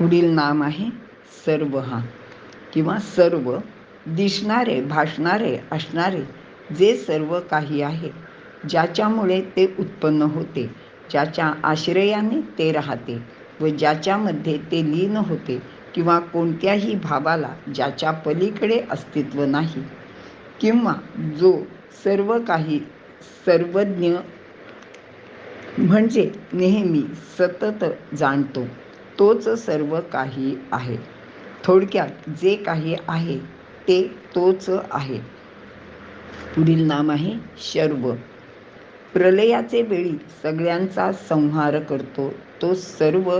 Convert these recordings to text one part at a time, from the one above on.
पुढील नाम आहे सर्व हा. किंवा सर्व दिसणारे भासणारे असणारे जे सर्व काही आहे ज्याच्यामुळे ते उत्पन्न होते ज्याच्या आश्रयाने ते राहते व ज्याच्यामध्ये ते लीन होते किंवा कोणत्याही भावाला ज्याच्या पलीकडे अस्तित्व नाही. किंवा जो सर्व काही सर्वज्ञ म्हणजे नेहमी सतत जाणतो. तोच सर्व काही आहे. थोडक्यात जे काही आहे ते तोच आहे. पुढील नाम आहे शर्व. प्रलयाचे वेळी सगळ्यांचा संहार करतो तो सर्व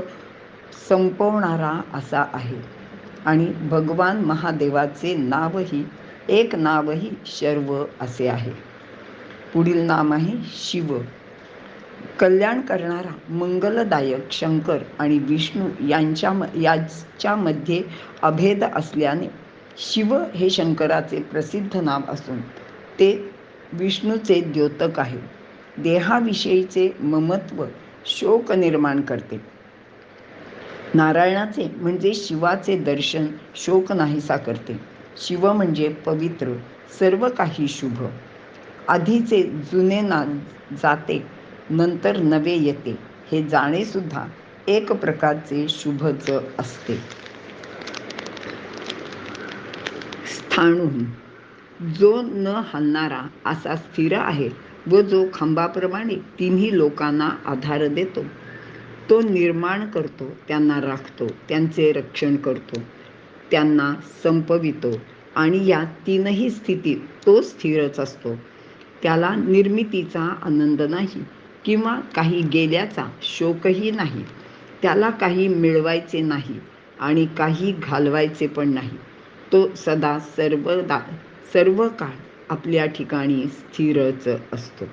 संपवणारा असा आहे. आणि भगवान महादेवाचे नावही एक नावही शर्व असे आहे. पुढील नाम आहे शिव. कल्याण करणारा मंगलदायक शंकर आणि विष्णू यांच्या याच्यामध्ये अभेद असल्याने शिव हे शंकराचे प्रसिद्ध नाव असून ते विष्णूचे द्योतक आहे. देहाविषयीचे ममत्व शोक निर्माण करते. नारायणाचे म्हणजे शिवाचे दर्शन शोक नाहीसा करते. शिव म्हणजे पवित्र सर्व काही शुभ. आधीचे जुने ना जाते नंतर नवे येते. हे जाणेसुद्धा एक प्रकारचे शुभच असते. स्थाणून. जो न हलणारा असा स्थिर आहे व जो खांबाप्रमाणे तिन्ही लोकांना आधार देतो तो निर्माण करतो त्यांना राखतो त्यांचे रक्षण करतो त्यांना संपवितो आणि या तीनही स्थितीत तो स्थिरच असतो. त्याला निर्मितीचा आनंद नाही. किंवा काही गेल्याचा शोकही नाही. त्याला काही मिळवायचे नाही आणि काही घालवायचे पण नाही. तो सदा सर्वदा सर्व काळ आपल्या ठिकाणी स्थिरच असतो.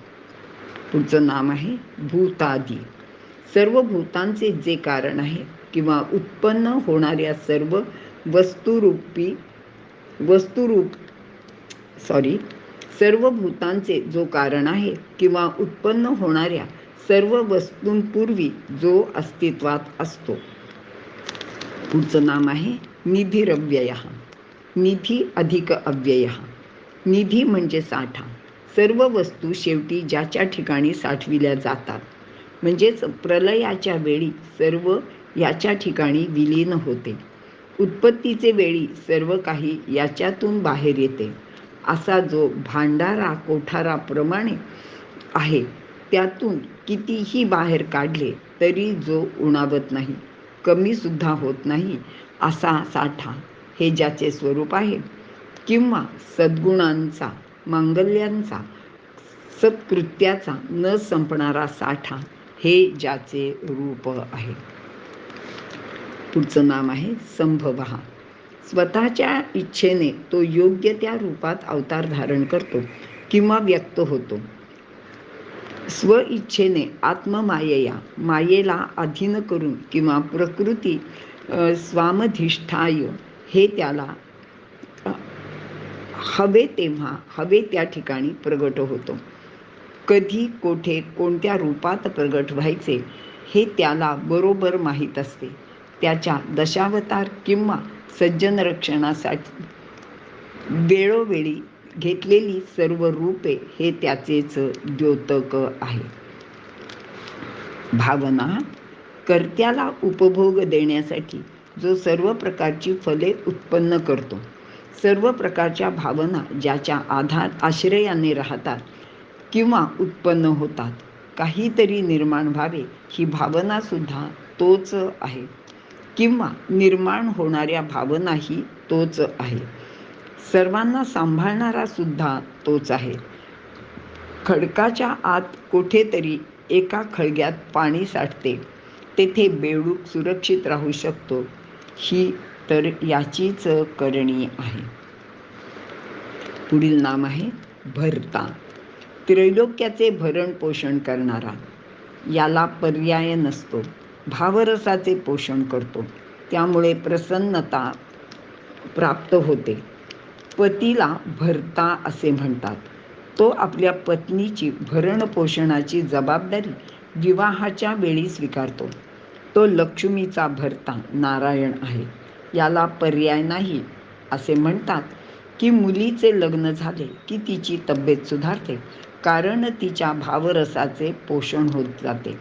पुढचं नाम आहे भूतादी. सर्व भूतांचे जे कारण आहे किंवा उत्पन्न होणाऱ्या सर्व वस्तुरूपी वस्तुरूप सॉरी सर्व भूतांचे जो कारण आहे किंवा उत्पन्न होणाऱ्या सर्व वस्तूंपूर्वी जो अस्तित्वात असतो. पुढचं नाम आहे निधीरव्यय. निधी अधिक अव्यय. निधी म्हणजे साठा. सर्व वस्तू शेवटी ज्याच्या ठिकाणी साठविल्या जातात. म्हणजेच प्रलयाच्या वेळी सर्व याच्या ठिकाणी विलीन होते. उत्पत्तीचे वेळी सर्व काही याच्यातून बाहेर येते. असा जो भांडारा कोठाराप्रमाणे आहे त्यातून कितीही बाहेर काढले तरी जो उणावत नाही कमीसुद्धा होत नाही असा साठा हे ज्याचे स्वरूप आहे किंवा सद्गुणांचा मांगल्यांचा सत्कृत्याचा न संपणारा साठा हे ज्याचे रूप आहे. पुढचं नाम आहे संभवहा स्वतःच्या इच्छेने तो योग्य त्या रूपात अवतार धारण करतो किंवा व्यक्त होतो. स्व इच्छेने आत्ममायया मायेला अधीन करून किंवा प्रकृती स्वामधिष्ठाय हे त्याला हवे तेव्हा हवे त्या ठिकाणी प्रगट होतो. कधी कोठे कोणत्या रूपात प्रगट व्हायचे हे त्याला बरोबर माहीत असते. त्याच्या दशावतार किंवा सज्जन रक्षणासाठी वेळोवेळी घेतलेली सर्व रूपे हे त्याचेच द्योतक आहे भावना कर्त्याला उपभोग देण्यासाठी जो सर्व प्रकारची फले उत्पन्न करतो सर्व प्रकारच्या भावना ज्याच्या आधार आश्रयाने राहतात किंवा उत्पन्न होतात काहीतरी निर्माण व्हावे ही भावना सुद्धा तोच आहे. किंवा निर्माण होणाऱ्या भावनाही तोच आहे. सर्वांना सांभाळणारा सुद्धा तोच आहे. खडकाच्या आत कुठेतरी एका खळग्यात पाणी साठते. तेथे बेडूक सुरक्षित राहू शकतो. ही तर याचीच करणी आहे. पुढील नाम आहे भरता. त्रैलोक्याचे भरण पोषण करणारा. याला पर्याय नसतो. भावरसाचे पोषण करतो. त्यामुळे प्रसन्नता प्राप्त होते. पतीला भरता असे म्हणतात. तो आपल्या पत्नीची भरणपोषणाची जबाबदारी विवाहाच्या वेळी स्वीकारतो. तो लक्ष्मीचा भरता नारायण आहे. याला पर्याय नाही असे म्हणतात की मुलीचे लग्न झाले की तिची तब्येत सुधारते. कारण तिच्या भावरसाचे पोषण होत जाते.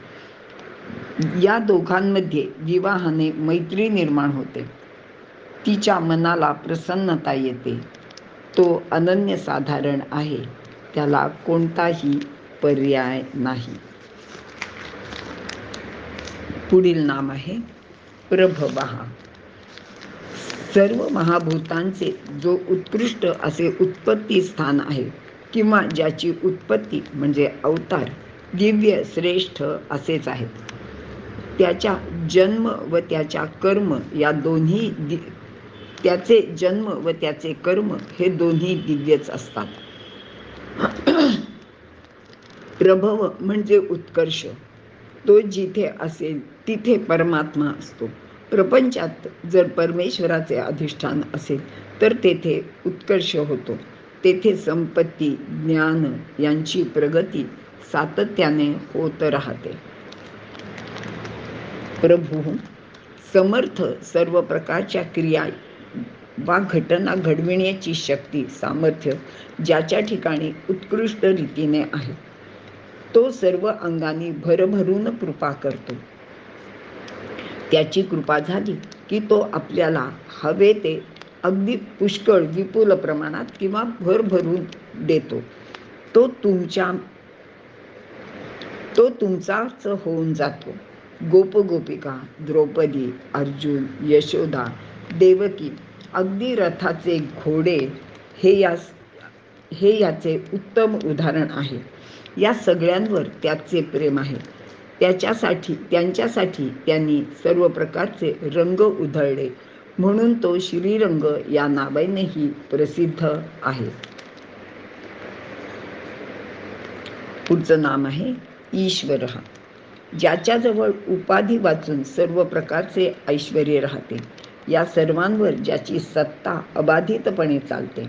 या दोघांमध्ये विवाहाने मैत्री निर्माण होते. तिच्या मनाला प्रसन्नता येते. तो अनन्यसाधारण आहे. त्याला कोणताही पर्याय नाही. पुढील नाम आहे प्रभवहा सर्व महाभूतांचे जो उत्कृष्ट असे उत्पत्ती स्थान आहे किंवा ज्याची उत्पत्ती म्हणजे अवतार दिव्य श्रेष्ठ असेच आहेत. त्याच्या जन्म व त्याच्या कर्म या दोन्ही दि त्याचे जन्म व त्याचे कर्म हे दोन्ही दिव्यच असतात. प्रभव म्हणजे उत्कर्ष. तो जिथे असेल तिथे परमात्मा असतो. प्रपंचात जर परमेश्वराचे अधिष्ठान असेल तर तेथे उत्कर्ष होतो. तेथे संपत्ती ज्ञान यांची प्रगती सातत्याने होत राहते. प्रभू समर्थ सर्व प्रकारच्या क्रिया वा घटना घडविण्याची शक्ती सामर्थ्य ज्याच्या ठिकाणी उत्कृष्ट रीतीने आहे. तो सर्व अंगाने भरभरून कृपा करतो. त्याची कृपा झाली की तो आपल्याला हवे ते अगदी पुष्कळ विपुल प्रमाणात किंवा भरभरून देतो. तो तुमच्या तो तुमचाच होऊन जातो. गोपगोपिका द्रौपदी अर्जुन यशोदा देवकी अगदी रथाचे घोडे हे या हे याचे उत्तम उदाहरण आहे. या सगळ्यांवर त्याचे प्रेम आहे. त्याच्यासाठी त्यांच्यासाठी त्यांनी सर्व प्रकारचे रंग उधळले. म्हणून तो श्रीरंग या नावानेही प्रसिद्ध आहे. पुढचं नाम आहे ईश्वर. ज्याच्याजवळ उपाधी वाचून सर्व प्रकारचे ऐश्वर राहते. या सर्वांवर ज्याची सत्ता अबाधितपणे चालते.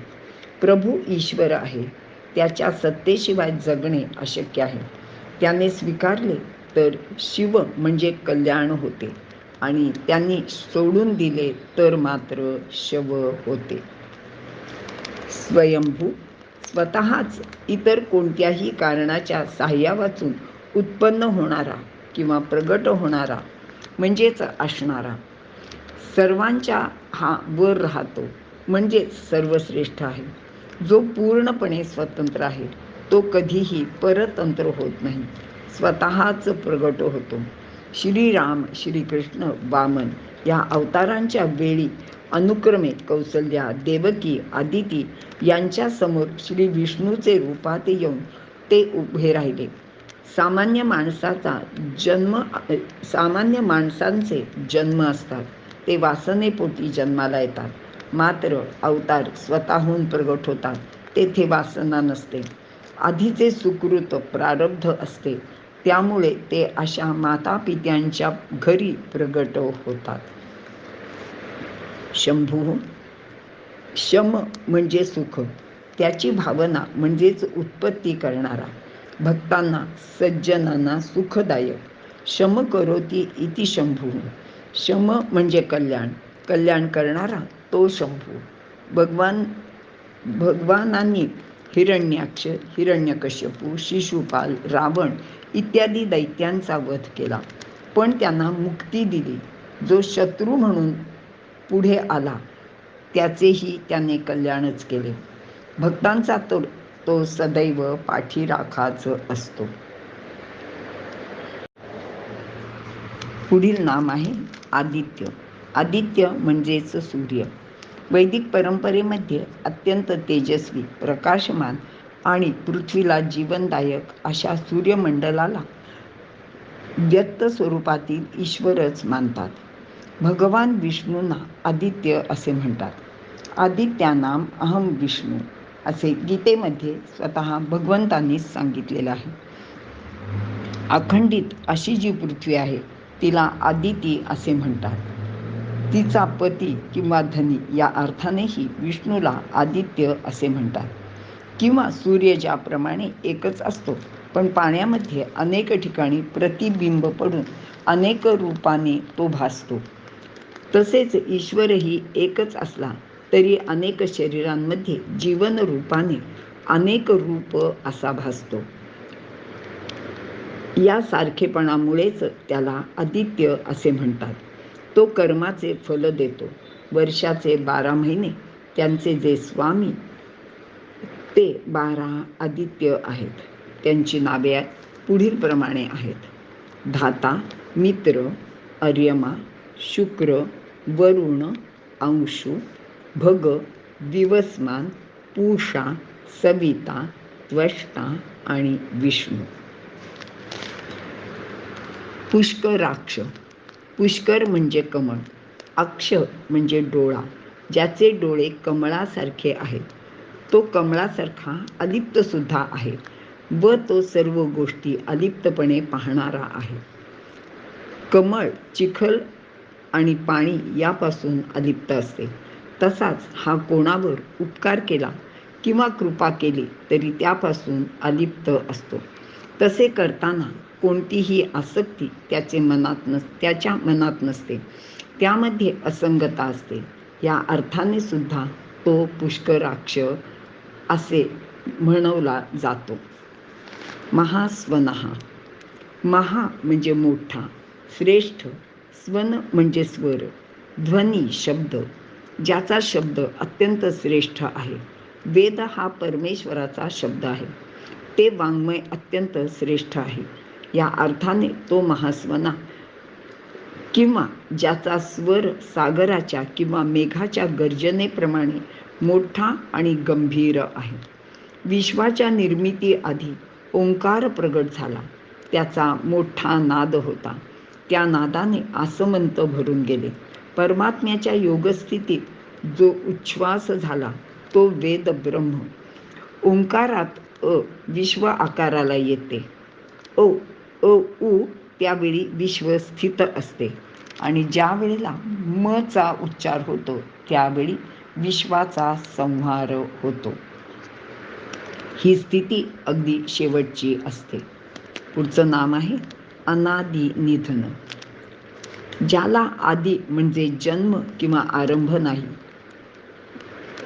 प्रभू ईश्वर आहे. त्याच्या सत्तेशिवाय जगणे अशक्य आहे. त्याने स्वीकारले तर शिव म्हणजे कल्याण होते आणि त्यांनी सोडून दिले तर मात्र शव होते. स्वयंभू स्वतःच इतर कोणत्याही कारणाच्या साह्या वाचून उत्पन्न होणारा किंवा प्रगट होणारा म्हणजेच असणारा सर्वांच्या हा वर राहतो म्हणजेच सर्वश्रेष्ठ आहे. जो पूर्णपणे स्वतंत्र आहे तो कधीही परतंत्र होत नाही. स्वतःच प्रगट होतो. श्रीराम श्रीकृष्ण वामन या अवतारांच्या वेळी अनुक्रमे कौसल्या देवकी आदिती यांच्यासमोर श्री विष्णूचे रूपात येऊन ते उभे राहिले. सामान्य माणसाचा जन्म सामान्य माणसांचे जन्म असतात. ते वासनेपोटी जन्माला येतात. मात्र अवतार स्वतःहून प्रगट होतात. तेथे वासना नसते. आधीचे सुकृत प्रारब्ध असते. त्यामुळे ते अशा माता पित्यांच्या घरी प्रगट होतात. शंभू शम म्हणजे सुख. त्याची भावना म्हणजेच उत्पत्ती करणारा. भक्तांना सज्जनांना सुखदायक. शम करोती इति शंभू. शम म्हणजे कल्याण. कल्याण करणारा तो शंभू. भगवान भगवानांनी हिरण्याक्ष हिरण्यकश्यपू शिशुपाल रावण इत्यादी दैत्यांचा वध केला. पण त्यांना मुक्ती दिली. जो शत्रू म्हणून पुढे आला त्याचेही त्याने कल्याणच केले. भक्तांचा तो तो सदैव पाठीराखाच असतो. पुढील नाम आहे आदित्य. आदित्य म्हणजेच सूर्य. वैदिक परंपरेमध्ये अत्यंत तेजस्वी प्रकाशमान आणि पृथ्वीला जीवनदायक अशा सूर्यमंडलाला व्यक्त स्वरूपातील ईश्वरच मानतात. भगवान विष्णूंना आदित्य असे म्हणतात. आदित्यानाम अहम विष्णू. असे गीतेमध्ये स्वतः भगवंतांनीच सांगितलेलं आहे. अखंडित अशी जी पृथ्वी आहे तिला आदिती असे म्हणतात. तिचा पती किंवा धनी या अर्थानेही विष्णूला आदित्य असे म्हणतात. किंवा सूर्य ज्याप्रमाणे एकच असतो पण पाण्यामध्ये अनेक ठिकाणी प्रतिबिंब पडून अनेक रूपाने तो भासतो. तसेच ईश्वरही एकच असला तरी अनेक शरीरांमध्ये जीवन रूपाने अनेक रूप असा भासतो. या सारखेपणामुळेच त्याला आदित्य असे म्हणतात. तो कर्माचे फल देतो. वर्षाचे बारा महिने त्यांचे जे स्वामी ते बारा आदित्य आहेत. त्यांची नावे पुढील प्रमाणे आहेत. धाता मित्र अर्यमा शुक्र वरुण अंशु भग दिवसमान पूषा सविता त्वष्टा आणि विष्णू. पुष्कराक्ष. पुष्कर म्हणजे कमळ. अक्ष म्हणजे डोळा ज्याचे डोळे कमळासारखे आहेत. तो कमळासारखा अलिप्तसुद्धा आहे व तो सर्व गोष्टी अलिप्तपणे पाहणारा आहे. कमळ चिखल आणि पाणी यापासून अलिप्त असते. तसाच हा कोणावर उपकार केला किंवा कृपा केली तरी त्यापासून अलिप्त असतो. तसे करताना कोणतीही आसक्ती त्याचे मनात नस त्याच्या मनात नसते. त्यामध्ये असंगता असते. या अर्थाने सुद्धा तो पुष्कराक्ष असे म्हणवला जातो. महास्वनहा महा म्हणजे मोठा श्रेष्ठ स्वन म्हणजे स्वर ध्वनी शब्द ज्याचा शब्द अत्यंत श्रेष्ठ आहे. वेद हा परमेश्वराचा शब्द आहे. ते वाङ्मय अत्यंत श्रेष्ठ आहे. या अर्थाने तो महास्वना किंवा ज्याचा स्वर सागराच्या किंवा मेघाच्या गर्जनेप्रमाणे मोठा आणि गंभीर आहे. विश्वाच्या निर्मितीआधी ओंकार प्रगट झाला. त्याचा मोठा नाद होता. त्या नादाने आसमंत भरून गेले. परमात्म्याच्या योगस्थितीत जो उच्छ्वास झाला तो वेद ब्रह्म ओंकारात अ विश्व आकाराला येते. ओ अ उ त्यावेळी विश्व स्थित असते. आणि ज्या वेळेला म चा उच्चार होतो त्यावेळी विश्वाचा संहार होतो. ही स्थिती अगदी शेवटची असते. पुढचं नाम आहे अनादि निधन ज्याला आदी म्हणजे जन्म किंवा आरंभ नाही.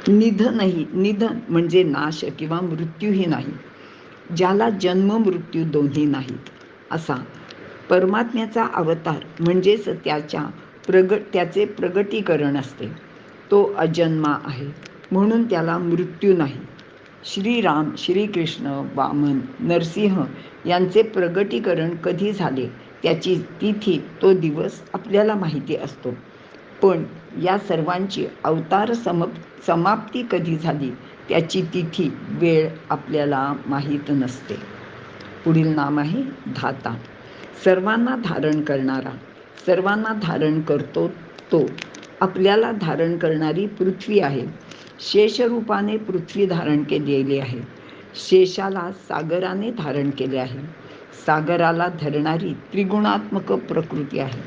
निधनही निधन म्हणजे नाश किंवा मृत्यूही नाही. ज्याला जन्म मृत्यू दोन्ही नाहीत असा परमात्म्याचा अवतार म्हणजेच त्याच्या प्रगट त्याचे प्रगटीकरण असते. तो अजन्मा आहे म्हणून त्याला मृत्यू नाही. श्रीराम श्रीकृष्ण वामन नरसिंह यांचे प्रगटीकरण कधी झाले? त्याची तिथी तो दिवस आपल्याला माहिती असतो. पण या सर्वांची अवतार सम समाप्ती कधी झाली त्याची तिथी वेळ आपल्याला माहीत नसते. पुढील नाम आहे धाता. सर्वांना धारण करणारा सर्वांना धारण करतो तो. आपल्याला धारण करणारी पृथ्वी आहे. शेषरूपाने पृथ्वी धारण केलेली आहे. शेषाला सागराने धारण केले आहे. सागराला धरणारी त्रिगुणात्मक प्रकृती आहे.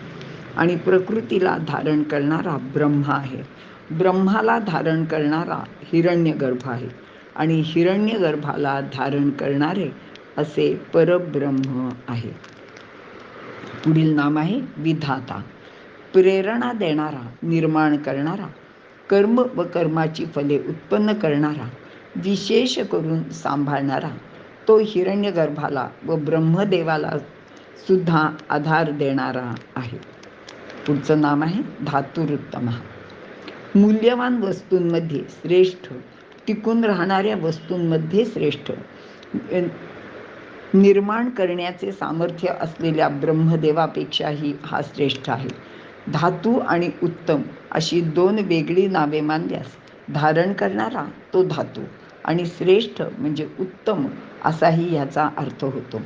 आणि प्रकृतीला धारण करणारा ब्रह्मा आहे. ब्रह्माला धारण करणारा हिरण्यगर्भ आहे. आणि हिरण्यगर्भाला धारण करणारे असे परब्रह्म आहे. पुढील नाम आहे विधाता. प्रेरणा देणारा निर्माण करणारा कर्म व कर्माची फले उत्पन्न करणारा विशेष करून सांभाळणारा तो हिरण्यगर्भाला व ब्रह्मदेवाला सुद्धा आधार देणारा आहे. पुढचं नाम आहे धातुरुत्तम. मूल्यवान वस्तूंमध्ये श्रेष्ठ टिकून राहणाऱ्या वस्तूंमध्ये श्रेष्ठ निर्माण करण्याचे सामर्थ्य असलेल्या ब्रह्मदेवापेक्षाही हा श्रेष्ठ आहे. धातू आणि उत्तम अशी दोन वेगळी नावे मानल्यास धारण करणारा तो धातू आणि श्रेष्ठ म्हणजे उत्तम असाही याचा अर्थ होतो.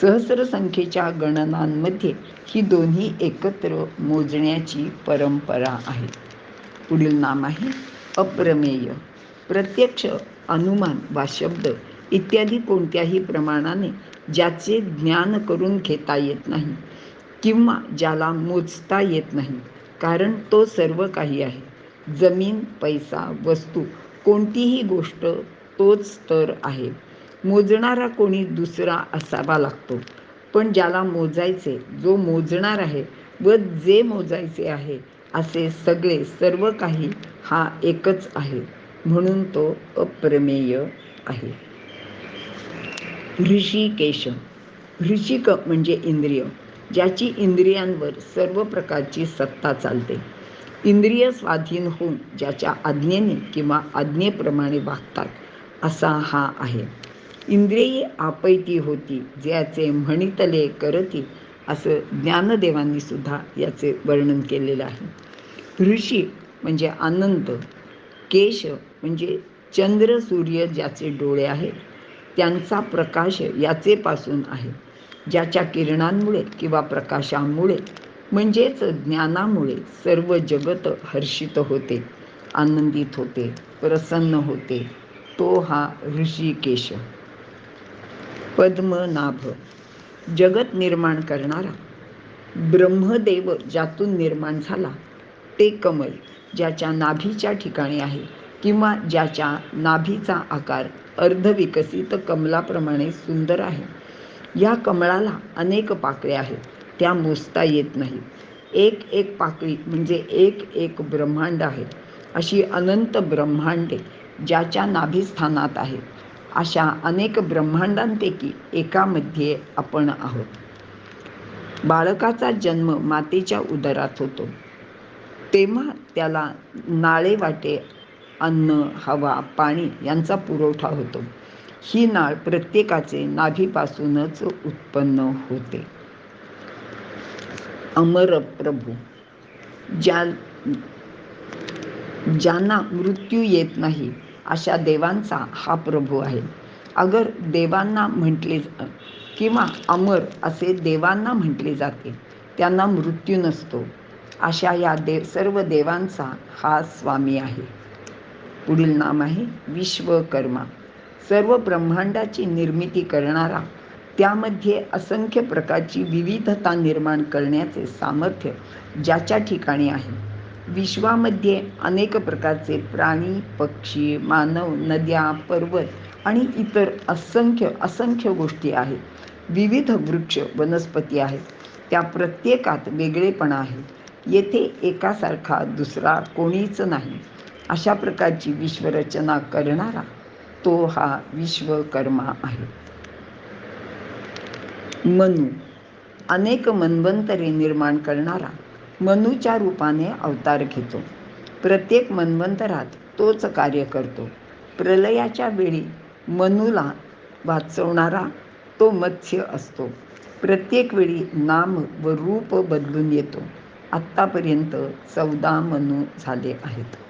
सहस्र संख्येच्या गणनांमध्ये ही दोन्ही एकत्र मोजण्याची परंपरा आहे. पुढील नाम आहे अप्रमेय. प्रत्यक्ष अनुमान वा शब्द इत्यादी कोणत्याही प्रमाणाने ज्याचे ज्ञान करून घेता येत नाही किंवा ज्याला मोजता येत नाही कारण तो सर्व काही आहे. जमीन पैसा वस्तू कोणतीही गोष्ट तोच तर आहे. मोजणारा कोणी दुसरा असावा लागतो. पण ज्याला मोजायचे जो मोजणार आहे व जे मोजायचे आहे असे सगळे सर्व काही हा एकच आहे. म्हणून तो अप्रमेय आहे. ऋषिकेश. ऋषिक म्हणजे इंद्रिय ज्याची इंद्रियांवर सर्व प्रकारची सत्ता चालते. इंद्रिय स्वाधीन होऊन ज्याच्या आज्ञेने किंवा आज्ञेप्रमाणे वागतात असा हा आहे. इंद्रिये आपैती होती ज्याचे म्हणितले करती असं ज्ञानदेवांनी सुद्धा याचे वर्णन केलेलं आहे. ऋषी म्हणजे आनंद केश म्हणजे चंद्र सूर्य ज्याचे डोळे आहेत त्यांचा प्रकाश याचेपासून आहे. ज्याच्या किरणांमुळे किंवा प्रकाशामुळे म्हणजेच ज्ञानामुळे सर्व जगत हर्षित होते आनंदित होते प्रसन्न होते. तो हा ऋषिकेश. पद्मनाभ. जगत निर्माण करणारा. ब्रह्मदेव ज्यातून निर्माण झाला ते कमल ज्याच्या नाभीच्या ठिकाणी आहे किंवा ज्याच्या नाभीचा आकार अर्धविकसित कमलाप्रमाणे सुंदर आहे. या कमळाला अनेक पाकळ्या आहेत. त्या मोजता येत नाही. एक एक पाकळी म्हणजे एक एक ब्रह्मांड आहे अशी अनंत ब्रह्मांडे ज्याच्या नाभीस्थानात आहेत. अशा अनेक ब्रह्मांडांपैकी एकामध्ये आपण आहोत. बाळकाचा जन्म मातेच्या उदरात होतो. तेव्हा त्याला नाळे वाटे अन्न हवा पाणी यांचा पुरवठा होतो. ही नाळ प्रत्येकाचे नाभीपासूनच उत्पन्न होते. अमर प्रभू. ज्या ज्यांना मृत्यू येत नाही अशा देवांचा हा प्रभू आहे. अगर देवांना म्हटले किंवा अमर असे देवांना म्हटले जाते त्यांना मृत्यू नसतो. अशा या देव सर्व देवांचा हा स्वामी आहे. पुढील नाम आहे विश्वकर्मा. सर्व ब्रह्मांडाची निर्मिती करणारा त्यामध्ये असंख्य प्रकारची विविधता निर्माण करण्याचे सामर्थ्य ज्याच्या ठिकाणी आहे. विश्वामध्ये अनेक प्रकारचे प्राणी पक्षी मानव नद्या पर्वत आणि इतर असंख्य असंख्य गोष्टी आहेत. विविध वृक्ष वनस्पती आहेत. त्या प्रत्येकात वेगळेपणा आहे. येथे एकासारखा दुसरा कोणीच नाही. अशा प्रकारची विश्वरचना करणारा तो हा विश्वकर्मा आहे. मनु अनेक मन्वंतरे निर्माण करणारा मनूच्या रूपाने अवतार घेतो. प्रत्येक मन्वंतरात तोच कार्य करतो. प्रलयाच्या वेळी मनूला वाचवणारा तो मत्स्य असतो. प्रत्येक वेळी नाम व रूप बदलून येतो. आत्तापर्यंत चौदा मनू झाले आहेत.